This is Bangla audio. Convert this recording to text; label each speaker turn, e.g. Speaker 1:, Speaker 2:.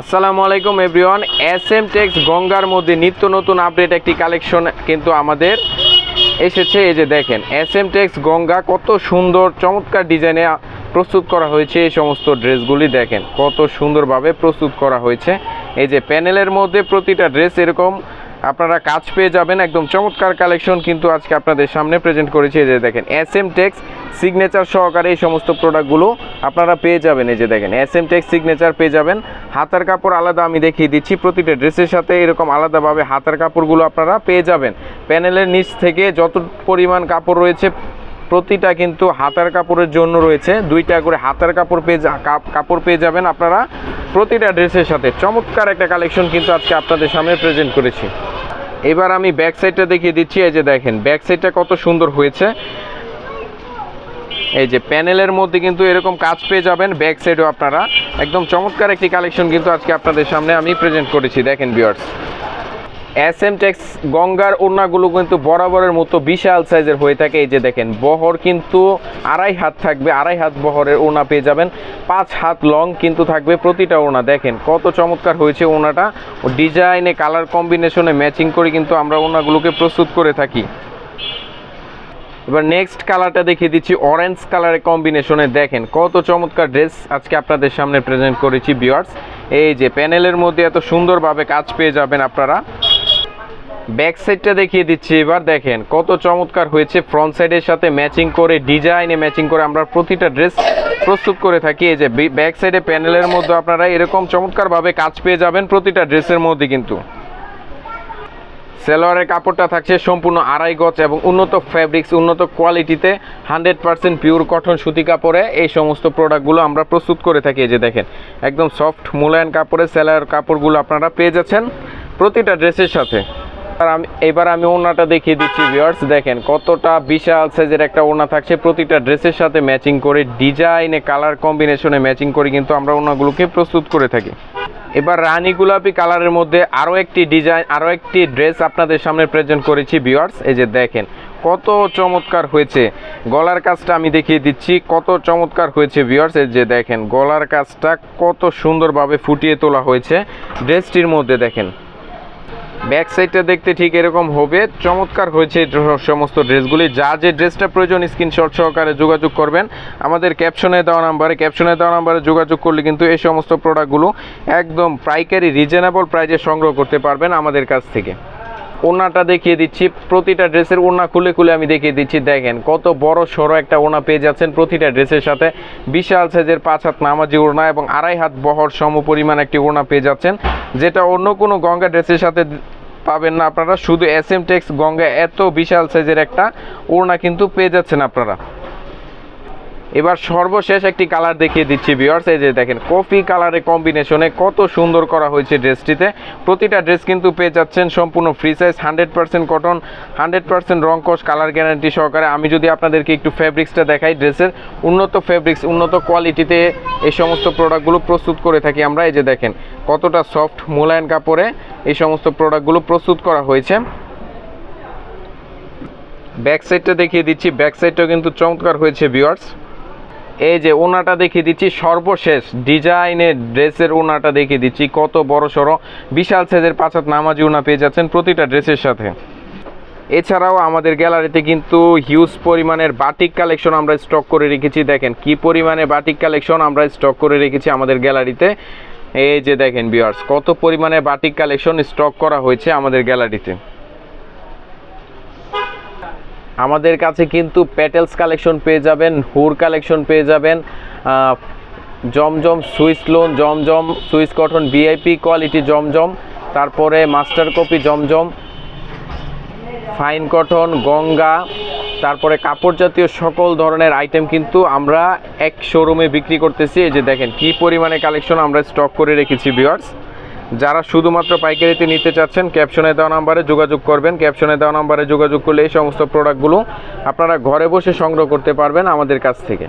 Speaker 1: আসসালামু আলাইকুম, এভরিওয়ান। এস এম টেক্স গঙ্গার মধ্যে নিত্য নতুন আপডেট একটি কালেকশন কিন্তু আমাদের এসেছে। এই যে দেখেন, এস এম টেক্স গঙ্গা কত সুন্দর, চমৎকার ডিজাইনে প্রস্তুত করা হয়েছে। এই সমস্ত ড্রেসগুলি দেখেন, কত সুন্দরভাবে প্রস্তুত করা হয়েছে। এই যে প্যানেলের মধ্যে প্রতিটা ড্রেস এরকম আপনারা কাজ পেয়ে যাবেন, একদম চমৎকার কালেকশন কিন্তু আজকে আপনাদের সামনে প্রেজেন্ট করেছি। এই যে দেখেন এস এম টেক্স সিগনেচার সহকারে এই সমস্ত প্রোডাক্টগুলো আপনারা পেয়ে যাবেন। এই যে দেখেন এস এম টেক্স সিগনেচার পেয়ে যাবেন। হাতার কাপড় আলাদা আমি দেখিয়ে দিচ্ছি, প্রতিটা ড্রেসের সাথে এরকম আলাদাভাবে হাতার কাপড়গুলো আপনারা পেয়ে যাবেন। প্যানেলের নিচ থেকে যত পরিমাণ কাপড় রয়েছে, প্রতিটা কিন্তু হাতার কাপড়ের জন্য রয়েছে। দুইটা করে হাতার কাপড় পেয়ে কাপড় পেয়ে যাবেন আপনারা প্রতিটা ড্রেসের সাথে। চমৎকার একটা কালেকশন কিন্তু আজকে আপনাদের সামনে প্রেজেন্ট করেছি। এবার আমি ব্যাক সাইডটা দেখিয়ে দিচ্ছি, এই যে দেখেন ব্যাক সাইডটা কত সুন্দর হয়েছে। এই যে প্যানেলের মধ্যে কিন্তু এরকম কাজ পেয়ে যাবেন ব্যাক সাইডও আপনারা। একদম চমৎকার একটি কালেকশন কিন্তু আজকে আপনাদের সামনে আমি প্রেজেন্ট করেছি, দেখেন বিয়ার্স এস এম গঙ্গার ওড়নাগুলো কিন্তু বরাবরের মতো বিশাল সাইজের হয়ে থাকে। এই যে দেখেন, বহর কিন্তু আড়াই হাত থাকবে, আড়াই হাত বহরের ওড়না পেয়ে যাবেন। পাঁচ হাত লং কিন্তু থাকবে প্রতিটা ওড়না। দেখেন, কত চমৎকার হয়েছে ওড়নাটা। ডিজাইনে, কালার কম্বিনেশনে ম্যাচিং করে কিন্তু আমরা ওড়নাগুলোকে প্রস্তুত করে থাকি। এবার নেক্সট কালারটা দেখিয়ে দিচ্ছি অরেঞ্জ কালারের কম্বিনেশনে। দেখেন, কত চমৎকার ড্রেস আজকে আপনাদের সামনে প্রেজেন্ট করেছি বিয়ার্স এই যে প্যানেলের মধ্যে এত সুন্দরভাবে কাজ পেয়ে যাবেন আপনারা। ব্যাক সাইডটা দেখিয়ে দিচ্ছি এবার দেখেন, কত চমৎকার হয়েছে ফ্রন্ট সাইডের সাথে ম্যাচিং করে ডিজাইনে ম্যাচিং করে আমরা প্রতিটা ড্রেস প্রস্তুত করে থাকি। এই যে ব্যাক সাইডে প্যানেলের মধ্যে আপনারা এরকম চমৎকারভাবে কাজ পেয়ে যাবেন প্রতিটা ড্রেসের মধ্যে কিন্তু। সেলোয়ারের কাপড়টা থাকছে সম্পূর্ণ আড়াই গজ এবং উন্নত ফ্যাব্রিক্স উন্নত কোয়ালিটিতে হান্ড্রেড পার্সেন্ট পিওর কটন সুতি কাপড়ে এই সমস্ত প্রোডাক্টগুলো আমরা প্রস্তুত করে থাকি। এই যে দেখেন, একদম সফট মোলায়ন কাপড়ে সেলোয়ার কাপড়গুলো আপনারা পেয়ে যাচ্ছেন প্রতিটা ড্রেসের সাথে। এবার আমি ওড়নাটা দেখিয়ে দিচ্ছি ভিউয়ার্স দেখেন, কতটা বিশাল সাইজের একটা ওড়না থাকছে। প্রতিটা ড্রেসের সাথে ম্যাচিং করে ডিজাইনে কালার কম্বিনেশনে ম্যাচিং করে কিন্তু আমরা ওড়নাগুলোকে প্রস্তুত করে থাকি। এবার রানী গোলাপি কালারের মধ্যে আরও একটি ডিজাইন আরও একটি ড্রেস আপনাদের সামনে প্রেজেন্ট করেছি ভিউয়ার্স এই যে দেখেন, কত চমৎকার হয়েছে। গলার কাজটা আমি দেখিয়ে দিচ্ছি, কত চমৎকার হয়েছে ভিউয়ার্স এই যে দেখেন, গলার কাজটা কত সুন্দরভাবে ফুটিয়ে তোলা হয়েছে। ড্রেসটির মধ্যে দেখেন ব্যাক সাইডটা দেখতে ঠিক এরকম হবে। চমৎকার হয়েছে সমস্ত ড্রেসগুলি। যা যে ড্রেসটা প্রয়োজন, স্ক্রিনশট সহকারে যোগাযোগ করবেন। আমাদের ক্যাপশনে দেওয়া নাম্বারে, ক্যাপশনে দেওয়া নাম্বারে যোগাযোগ করলে কিন্তু এই সমস্ত প্রোডাক্টগুলো একদম পাইকারি রিজনেবল প্রাইজে সংগ্রহ করতে পারবেন আমাদের কাছ থেকে। ওড়নাটা দেখিয়ে দিচ্ছি। প্রতিটা ড্রেসের ওনা খুলে খুলে আমি দেখিয়ে দিচ্ছি। দেখেন, কত বড় সড়ো একটা ওনা পেয়ে যাচ্ছেন প্রতিটা ড্রেসের সাথে। বিশাল সাইজের পাঁচ হাত নামাজি ওড়না এবং আড়াই হাত বহর সম পরিমাণ একটি ওনা পেয়ে যাচ্ছেন। যেটা অন্য কোনো গঙ্গা ড্রেসের সাথে পাবেন না আপনারা। শুধু এস এম টেক্স গঙ্গা এত বিশাল সাইজের একটা ওড়না কিন্তু পেয়ে যাচ্ছেন আপনারা। এবার সর্বশেষ একটি কালার দেখিয়ে দিচ্ছি ভিউয়ার্স এই যে দেখেন, কফি কালারের কম্বিনেশনে কত সুন্দর করা হয়েছে ড্রেসটিতে। প্রতিটা ড্রেস কিন্তু পেয়ে যাচ্ছেন সম্পূর্ণ free size hundred percent cotton hundred percent রং কস কালার গ্যারান্টি সহকারে। আমি যদি আপনাদেরকে একটু ফ্যাব্রিক্সটা দেখাই, ড্রেসের উন্নত ফ্যাব্রিক্স উন্নত কোয়ালিটিতে এই সমস্ত প্রোডাক্টগুলো প্রস্তুত করে থাকি আমরা। এই যে দেখেন, কতটা সফট মোলায়ন কাপড়ে এই সমস্ত প্রোডাক্টগুলো প্রস্তুত করা হয়েছে। ব্যাক সাইডটা দেখিয়ে দিচ্ছি। ব্যাক সাইডটাও কিন্তু চমৎকার হয়েছে ভিউয়ার্স এই যে ওনাটা দেখিয়ে দিচ্ছি, সর্বশেষ ডিজাইনের ড্রেসের ওনাটা দেখিয়ে দিচ্ছি। কত বড় সড়ো, বিশাল সাইজের পাঁচাত নামাজি ওনা পেয়ে যাচ্ছেন প্রতিটা ড্রেসের সাথে। এছাড়াও আমাদের গ্যালারিতে কিন্তু হিউজ পরিমাণের বাটিক কালেকশন আমরা স্টক করে রেখেছি। দেখেন কি পরিমাণে বাটিক কালেকশন আমরা স্টক করে রেখেছি আমাদের গ্যালারিতে। এই যে দেখেন বিয়ার্স কত পরিমাণে বাটিক কালেকশন স্টক করা হয়েছে আমাদের গ্যালারিতে। আমাদের কাছে কিন্তু প্যাটেলস কালেকশন পেয়ে যাবেন হুর কালেকশন পেয়ে যাবেন Zamzam Swiss lawn Zamzam Swiss cotton VIP quality Zamzam, তারপরে master copy Zamzam fine cotton Ganga, তারপরে কাপড় জাতীয় সকল ধরনের আইটেম কিন্তু আমরা এক শোরুমে বিক্রি করতেছি। এই যে দেখেন, কি পরিমাণে কালেকশন আমরা স্টক করে রেখেছি ভিউয়ার্স যারা শুধুমাত্র পাইকারিতে নিতে চাচ্ছেন ক্যাপশনে দেওয়া নাম্বারে যোগাযোগ করবেন। ক্যাপশনে দেওয়া নাম্বারে যোগাযোগ করলে এই সমস্ত প্রোডাক্টগুলো আপনারা ঘরে বসে সংগ্রহ করতে পারবেন আমাদের কাছ থেকে।